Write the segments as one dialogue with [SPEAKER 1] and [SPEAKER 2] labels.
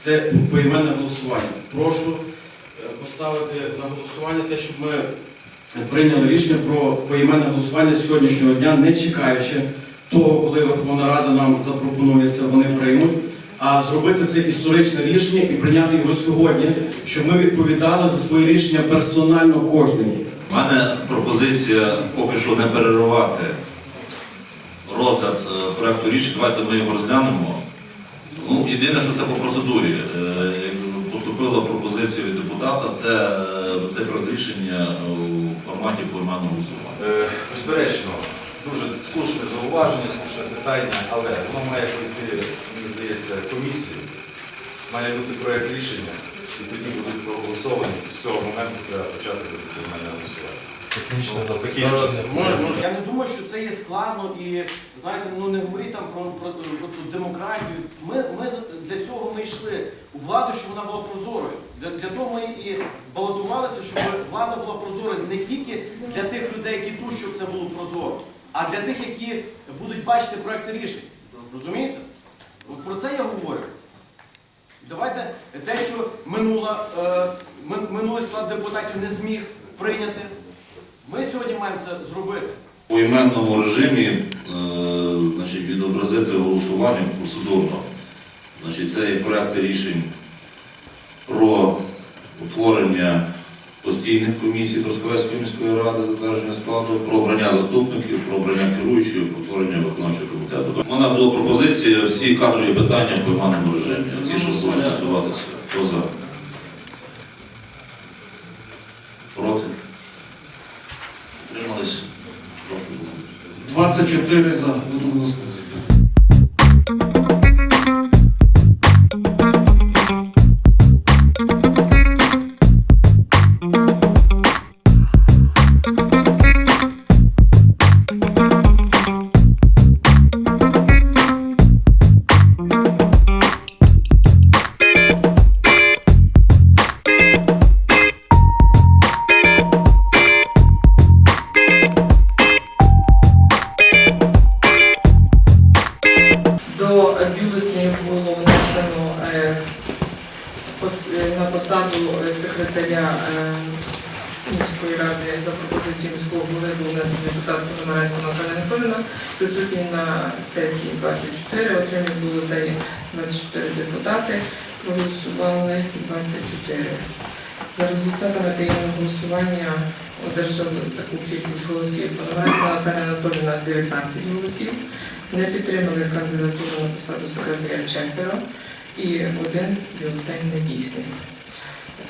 [SPEAKER 1] це поіменне голосування. Прошу е, поставити на голосування те, щоб ми прийняли рішення про поіменне голосування сьогоднішнього дня, не чекаючи того, коли Верховна Рада нам запропонує це, вони приймуть, а зробити це історичне рішення і прийняти його сьогодні, щоб ми відповідали за свої рішення персонально кожному.
[SPEAKER 2] У мене пропозиція поки що не переривати розгляд е, проекту рішення. Давайте ми його розглянемо. Єдине, що це по процедурі. Е, Поступила пропозиція від депутата, це, е, це рішення у форматі поіменного голосування.
[SPEAKER 3] Е, Безперечно, дуже слушне зауваження, слушне питання, але воно має пройти, мені здається, комісію. Має бути проєкт рішення, і тоді будуть проголосовані. З цього моменту треба почати мене голосувати.
[SPEAKER 4] Технічне
[SPEAKER 1] може. Я не думаю, що це є складно і знаєте, ну не говоріть там про, про, про ту демократію. Ми, ми для цього ми йшли у владу, щоб вона була прозорою. Для, для того ми і балотувалися, щоб влада була прозорою не тільки для тих людей, які тут, щоб це було прозоро, а для тих, які будуть бачити проекти рішень. Розумієте? От про це я говорю. Давайте те, що минула, е, минулий склад депутатів не зміг прийняти. Ми сьогодні маємо це зробити.
[SPEAKER 2] У іменному режимі е, значить, відобразити голосування процедурно. Значить, це є проекти рішень про утворення постійних комісій Трускавецької міської ради, затвердження складу, про обрання заступників, про обрання керуючого, про утворення виконавчого комітету. У мене була пропозиція всі кадрові питання по іменному режимі. Ті, що будуть стосуватися. Хто за? Проти? Утримались? Прошу.
[SPEAKER 1] 24 за Я
[SPEAKER 5] До голови був внесений депутат Пономаренко Наталя Анатоліївна, присутній на сесії 24, отримали бюлетені 24 депутати, проголосували 24. За результатами таємного голосування одержали таку кількість голосів Пономаренко Наталя Анатоліївна 19 голосів. Не підтримали кандидатуру на посаду секретаря четверо і один бюлетень недійсний.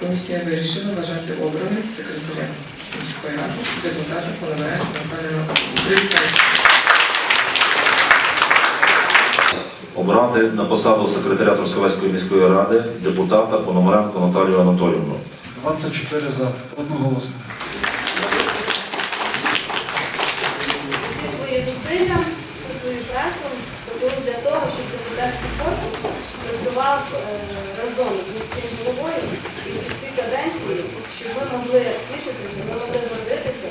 [SPEAKER 5] Комісія вирішила вважати обраним секретаря міської ради депутата Наталія
[SPEAKER 2] Обрати на посаду секретаря Трускавецької міської ради депутата Пономаренко Наталію Анатоліївну.
[SPEAKER 4] 24 за одноголосно.
[SPEAKER 6] всі свої зусилля, всю свою працю робили для того, щоб депутатський корпус працював е, разом з міським головою і під ці каденції, щоб ви могли тішитися, ви могли гордитися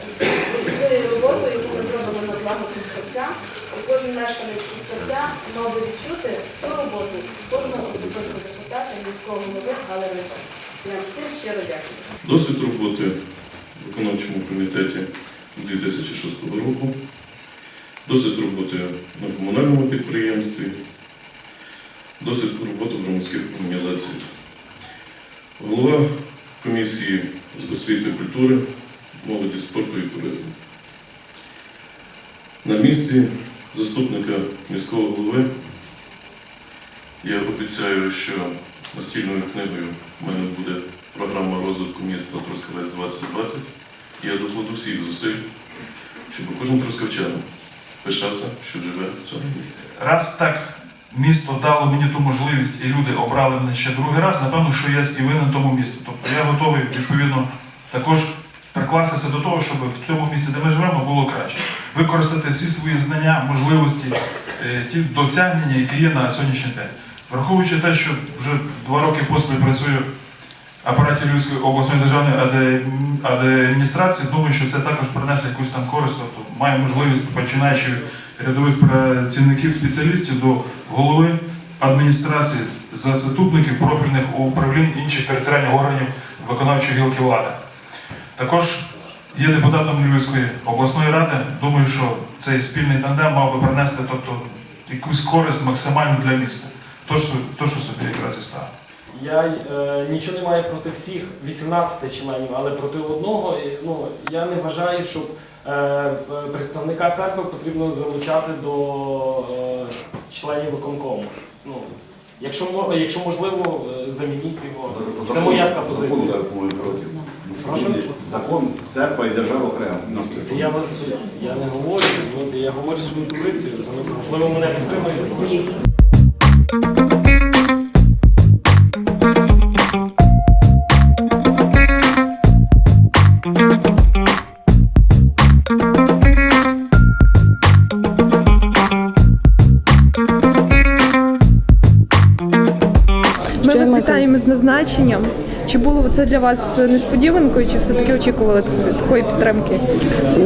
[SPEAKER 6] тією роботою, яку ми зробимо на благо Трускавця, і кожен мешканець Трускавця мав би відчути ту роботу кожного особистого депутата,
[SPEAKER 7] Досвід роботи в виконавчому комітеті з 2006 року, досвід роботи на комунальному підприємстві, досвід роботи в громадських організаціях. Голова комісії з освіти культури, молоді, спорту і туризму. На місці заступника міського голови я обіцяю, що настільною книгою в мене буде програма розвитку міста Трускавець 2020. І я докладу всіх зусиль, щоб кожен трускавчанин пишався, що живе в цьому місці.
[SPEAKER 8] раз так місто дало мені ту можливість і люди обрали мене ще другий раз, напевно, що я і винен тому місту. Тобто я готовий відповідно також прикластися до того, щоб в цьому місці, де ми живемо, було краще. Використати всі свої знання, можливості, е, ті досягнення, які є на сьогоднішній день. Враховуючи те, що вже два роки поспіль працюю в апараті Львівської обласної державної адміністрації, думаю, що це також принесе якусь там користь. Тобто маю можливість, починаючи рядових працівників, спеціалістів до голови адміністрації, за заступників профільних управлінь інших територіальних органів виконавчої гілки влади. Також є депутатом Львівської обласної ради. Думаю, що цей спільний тандем мав би принести тобто, якусь користь максимальну для міста. То, що, то, що собі якраз і став.
[SPEAKER 9] Я е, нічого не маю проти всіх 18 членів, але проти одного ну, я не вважаю, щоб е, представника церкви потрібно залучати до е, членів виконкому. Ну, якщо, якщо можливо, е, замініть його. Це моя така позиція. Прошу?
[SPEAKER 10] Закон, церква і держава окремо.
[SPEAKER 9] Це я вас я не говорю, ну, я говорю свою позицію. Можливо, мене підтримують.
[SPEAKER 11] Ми вас вітаємо з назначенням. Чи було це для вас несподіванкою, чи все-таки очікували такої- підтримки?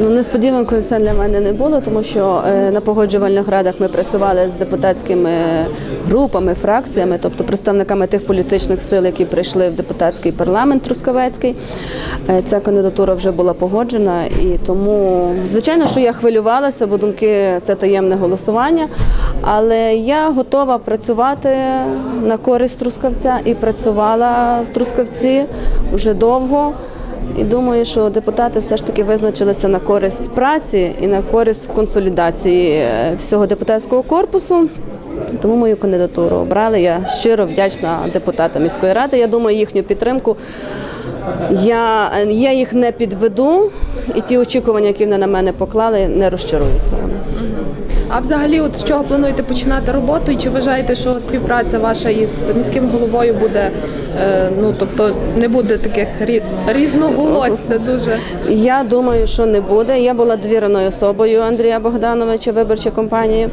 [SPEAKER 12] Ну, несподіванкою це для мене не було, тому що е, на погоджувальних радах ми працювали з депутатськими групами, фракціями, тобто представниками тих політичних сил, які прийшли в депутатський парламент Трускавецький. Е, Ця кандидатура вже була погоджена, і тому, звичайно, що я хвилювалася, бо думки це таємне голосування. Але я готова працювати на користь Трускавця і працювала в Трускавці вже довго. І думаю, що депутати все ж таки визначилися на користь праці і на користь консолідації е, всього депутатського корпусу. Тому мою кандидатуру обрали. Я щиро вдячна депутатам міської ради. Я думаю, їхню підтримку я, я їх не підведу, і ті очікування, які вони на мене поклали, не розчаруються.
[SPEAKER 11] А взагалі, от з чого плануєте починати роботу? І чи вважаєте, що співпраця ваша із міським головою буде, е, ну тобто не буде таких рі- різноголосся дуже?
[SPEAKER 12] Я думаю, що не буде. Я була довіреною особою Андрія Богдановича, виборчої компанії.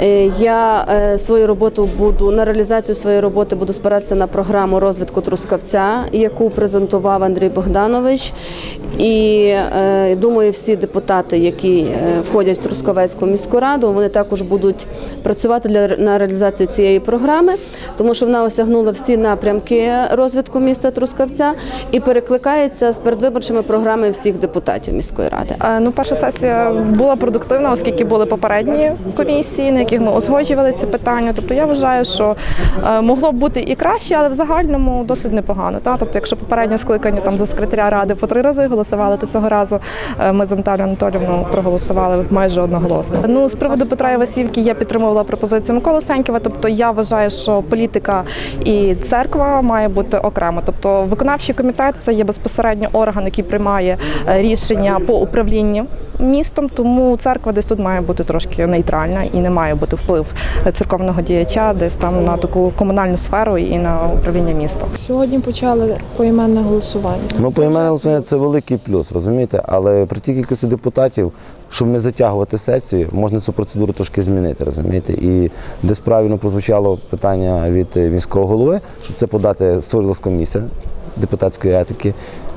[SPEAKER 12] Е, Я е, свою роботу буду на реалізацію своєї роботи буду спиратися на програму розвитку Трускавця, яку презентував Андрій Богданович. І е, думаю, всі депутати, які входять в Трускавецьку міську раду, вони також будуть працювати для на реалізацію цієї програми, тому що вона осягнула всі напрямки розвитку міста Трускавця і перекликається з передвиборчими програмами всіх депутатів міської ради.
[SPEAKER 11] Ну, перша сесія була продуктивна, оскільки були попередні комісії, на яких ми узгоджували ці питання. Тобто я вважаю, що е, могло б бути і краще, але в загальному досить непогано. Та? Тобто, якщо попереднє скликання там за секретаря ради по три рази голосували, то цього разу е, ми з Наталією Анатолівною проголосували майже одноголосно. Ну з приводу Петра Івасівки я підтримувала пропозицію Миколи Сенькова. Тобто я вважаю, що політика і церква має бути окремо. Тобто виконавчий комітет це є безпосередньо орган, який приймає е, рішення по управлінню містом. Тому церква десь тут має бути трошки нейтральна і не має бути вплив церковного діяча десь там на таку комунальну сферу і на управління містом.
[SPEAKER 13] Сьогодні почали поіменне голосування.
[SPEAKER 14] Ну, поіменне голосування це великий плюс, розумієте? Але при тій кількості депутатів, щоб не затягувати сесію, можна цю процедуру трошки змінити, розумієте? І десь правильно прозвучало питання від міського голови, щоб це подати створилась комісія депутатської етики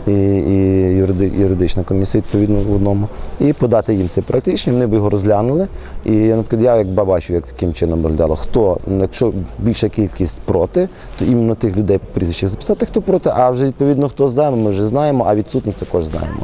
[SPEAKER 14] і, і юриди- юридична комісія відповідно в одному, і подати їм це практично. вони б його розглянули. І наприклад, я як бачу, як таким чином виглядало, хто, ну, якщо більша кількість проти, то іменно тих людей по прізвищах записати, хто проти, а вже відповідно хто за, ми вже знаємо, а відсутніх також знаємо.